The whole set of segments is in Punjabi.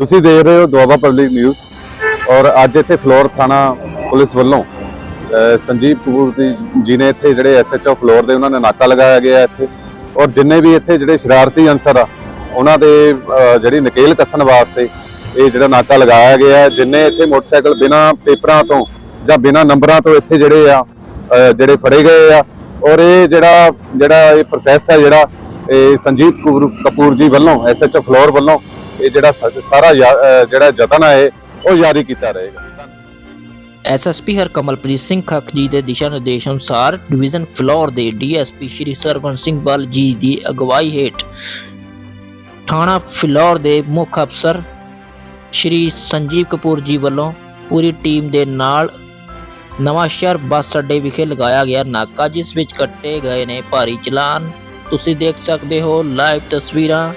ਤੁਸੀਂ ਦੇਖ ਰਹੇ ਹੋ ਦੁਆਬਾ ਪਬਲਿਕ ਨਿਊਜ਼ ਔਰ ਅੱਜ ਇੱਥੇ ਫਲੋਰ ਥਾਣਾ ਪੁਲਿਸ ਵੱਲੋਂ ਸੰਜੀਵ ਕਪੂਰ ਦੀ ਜੀ ਨੇ ਇੱਥੇ ਜਿਹੜੇ ਐਸਐਚਓ ਫਲੋਰ ਦੇ ਉਹਨਾਂ ਨੇ ਨਾਕਾ ਲਗਾਇਆ ਗਿਆ ਇੱਥੇ ਔਰ ਜਿੰਨੇ ਵੀ ਇੱਥੇ ਜਿਹੜੇ ਸ਼ਰਾਰਤੀ ਅਨਸਰ ਆ, ਉਹਨਾਂ ਦੇ ਜਿਹੜੀ ਨਕੇਲ ਕੱਸਣ ਵਾਸਤੇ ਇਹ ਜਿਹੜਾ ਨਾਕਾ ਲਗਾਇਆ ਗਿਆ ਜਿੰਨੇ ਇੱਥੇ ਮੋਟਰਸਾਈਕਲ ਬਿਨਾ ਪੇਪਰਾਂ ਤੋਂ ਜਾਂ ਬਿਨਾ ਨੰਬਰਾਂ ਤੋਂ ਇੱਥੇ ਜਿਹੜੇ ਆ ਜਿਹੜੇ ਫੜੇ ਗਏ ਆ ਔਰ ਇਹ ਜਿਹੜਾ ਜਿਹੜਾ ਇਹ ਪ੍ਰੋਸੈਸ ਹੈ ਜਿਹੜਾ, ਇਹ ਸੰਜੀਵ ਕਪੂਰ ਕਪੂਰ ਜੀ ਵੱਲੋਂ ਐਸਐਚਓ ਫਲੋਰ ਵੱਲੋਂ ਇਹ ਜਿਹੜਾ ਸਾਰਾ ਜਿਹੜਾ ਯਤਨ ਹੈ, ਉਹ ਜਾਰੀ ਕੀਤਾ ਰਹੇਗਾ। ਐਸਐਸਪੀ ਹਰਕਮਲਪ੍ਰੀਤ ਸਿੰਘ ਖੱਖ ਜੀ ਦੇ ਦਿਸ਼ਾ ਨਿਰਦੇਸ਼ ਅਨੁਸਾਰ ਡਿਵੀਜ਼ਨ ਫਲੋਰ ਦੇ ਡੀਐਸਪੀ ਸ਼੍ਰੀ ਸਰਵਨ ਸਿੰਘ ਬਲ ਜੀ ਦੀ ਅਗਵਾਈ ਹੇਠ ਥਾਣਾ ਫਲੋਰ ਦੇ ਮੁੱਖ ਅਫਸਰ ਸ਼੍ਰੀ ਸੰਜੀਵ ਕਪੂਰ ਜੀ ਵੱਲੋਂ ਪੂਰੀ ਟੀਮ ਦੇ ਨਾਲ ਨਵਾਂ ਸ਼ਹਿਰ ਬੱਸ ਅੱਡੇ ਵਿਖੇ ਲਗਾਇਆ ਗਿਆ ਨਾਕਾ, ਜਿਸ ਵਿੱਚ ਕੱਟੇ ਗਏ ਨੇ ਭਾਰੀ ਚਲਾਨ। ਤੁਸੀਂ ਦੇਖ ਸਕਦੇ ਹੋ ਲਾਈਵ ਤਸਵੀਰਾਂ।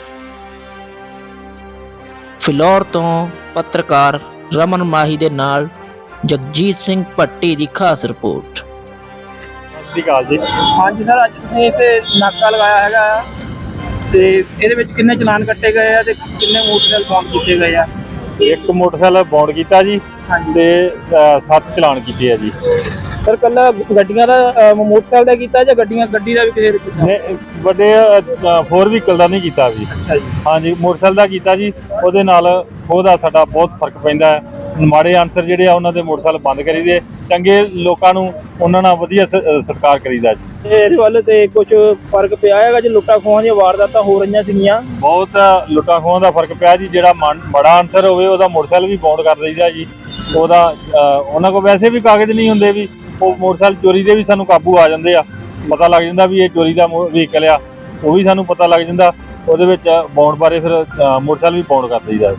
ਫਿਲੌਰ ਤੋਂ ਪੱਤਰਕਾਰ ਰਮਨ ਮਾਹੀ ਦੇ ਨਾਲ ਜਗਜੀਤ ਸਿੰਘ ਭੱਟੀ ਦੀ ਖਾਸ ਰਿਪੋਰਟ। ਸਤਿ ਸ਼੍ਰੀ ਅਕਾਲ ਜੀ। ਹਾਂਜੀ ਸਰ ਅੱਜ ਤੁਸੀਂ ਇੱਥੇ ਨਾਕਾ ਲਗਾਇਆ ਹੈਗਾ। ਆ ਤੇ ਇਹਦੇ ਵਿੱਚ ਕਿੰਨੇ ਚਲਾਨ ਕੱਟੇ ਗਏ ਆ ਤੇ ਕਿੰਨੇ ਮੋਟਰਸਾਈਕਲ ਬੌਂਡ ਕੀਤੇ ਗਏ ਆ? ਇੱਕ ਮੋਟਰਸਾਈਕਲ ਬੌਂਡ ਕੀਤਾ ਜੀ ਤੇ ਅ, ਸੱਤ ਚਲਾਨ ਕੀਤੇ ਆ ਜੀ। ਸਰ ਕੱਲਾ ਗੱਡੀਆਂ ਦਾ ਅਹ, ਮੋਟਰਸਾਈਕਲ ਦਾ ਕੀਤਾ ਜਾਂ ਗੱਡੀਆਂ ਗੱਡੀ ਦਾ ਵੀ ਕਿਸੇ ਦੇ ਕੀਤਾ? ਨੇ ਵੱਡੇ 4 ਵਹੀਕਲ ਦਾ ਨਹੀਂ ਕੀਤਾ ਜੀ। ਅੱਛਾ ਜੀ। ਹਾਂਜੀ ਮੋਟਰਸਾਈਕਲ ਦਾ ਕੀਤਾ ਜੀ ਉਹਦੇ ਨਾਲ ਉਹਦਾ ਸਾਡਾ ਬਹੁਤ ਫ਼ਰਕ ਪੈਂਦਾ ਹੈ। ਮਾੜੇ ਆਨਸਰ ਜਿਹੜੇ ਆ ਉਹਨਾਂ ਦੇ ਮੋਟਰਸਾਈਕਲ ਬੰਦ ਕਰੀਦੇ। ਚੰਗੇ ਲੋਕਾਂ ਨੂੰ ਉਹਨਾਂ ਨਾਲ ਵਧੀਆ ਸ- ਅ, ਸਤਿਕਾਰ ਕਰੀਦਾ ਜੀ। ਇਹਦੇ ਵੱਲ ਤੇ ਕੁਝ ਫ਼ਰਕ ਪਿਆ ਹੈਗਾ ਜੇ ਲੁੱਟਾਂ ਖੋਹਾਂ ਦੀਆਂ ਵਾਰਦਾਤਾਂ ਹੋ ਰਹੀਆਂ ਸੀਗੀਆਂ। ਬਹੁਤ ਲੁੱਟਾਂ ਖੋਹਾਂ ਦਾ ਫ਼ਰਕ ਪਿਆ ਜੀ ਜਿਹੜਾ ਮਾੜਾ ਆਨਸਰ ਹੋਵੇ ਉਹਦਾ ਮੋਟਰਸਾਈਕਲ ਵੀ ਬੌਂਡ ਕਰ ਦਈਦਾ ਜੀ। ਉਹਦਾ ਉਹਨਾਂ ਕੋਲ ਵੈਸੇ ਵੀ ਕਾਗਜ਼ ਨਹੀਂ ਹੁੰਦੇ ਵੀ ਉਹ ਮੋਟਰਸਾਈਕਲ ਚੋਰੀ ਦੇ ਵੀ ਸਾਨੂੰ ਕਾਬੂ ਆ ਜਾਂਦੇ ਆ। ਪਤਾ ਲੱਗ ਜਾਂਦਾ ਵੀ ਇਹ ਚੋਰੀ ਦਾ ਵਹੀਕਲ ਆ ਉਹ ਵੀ ਸਾਨੂੰ ਪਤਾ ਲੱਗ ਜਾਂਦਾ। ਉਹਦੇ ਵਿੱਚ ਬੌਂਡ ਬਾਰੇ ਫਿਰ ਮੋਟਰਸਾਈਕਲ ਵੀ ਬੌਂਡ ਕਰ ਦਈਦਾ।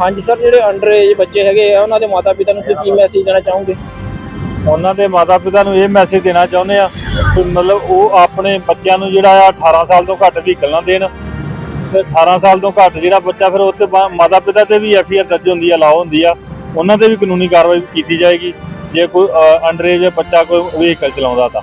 ਹਾਂਜੀ ਸਰ ਜਿਹੜੇ ਅੰਡਰ ਏਜ ਬੱਚੇ ਹੈਗੇ ਆ ਉਹਨਾਂ ਦੇ ਮਾਤਾ ਪਿਤਾ ਨੂੰ ਕੀ ਮੈਸੇਜ ਦੇਣਾ ਚਾਹੋਗੇ? ਉਹਨਾਂ ਦੇ ਮਾਤਾ ਪਿਤਾ ਨੂੰ ਇਹ ਮੈਸੇਜ ਦੇਣਾ ਚਾਹੁੰਦੇ ਆ ਕਿ ਮਤਲਬ ਉਹ ਆਪਣੇ ਬੱਚਿਆਂ ਨੂੰ ਜਿਹੜਾ ਆ 18 ਸਾਲ ਤੋਂ ਘੱਟ ਵਹੀਕਲ ਨਾ ਦੇਣ ਤੇ 18 ਸਾਲ ਤੋਂ ਘੱਟ ਜਿਹੜਾ ਬੱਚਾ ਫਿਰ ਉਹ 'ਤੇ ਮਾਤਾ ਪਿਤਾ ਤੇ ਵੀ ਐਫਆਈਆਰ ਦਰਜ ਹੁੰਦੀ ਆ ਲਾਓ ਹੁੰਦੀ ਆ, ਉਹਨਾਂ ਤੇ ਵੀ ਕਾਨੂੰਨੀ ਕਾਰਵਾਈ ਕੀਤੀ ਜਾਏਗੀ। ਜੇ ਕੋਈ ਅੰਡਰੇਜ ਬੱਚਾ ਕੋਈ ਵਹੀਕਲ ਚਲਾਉਂਦਾ ਤਾਂ।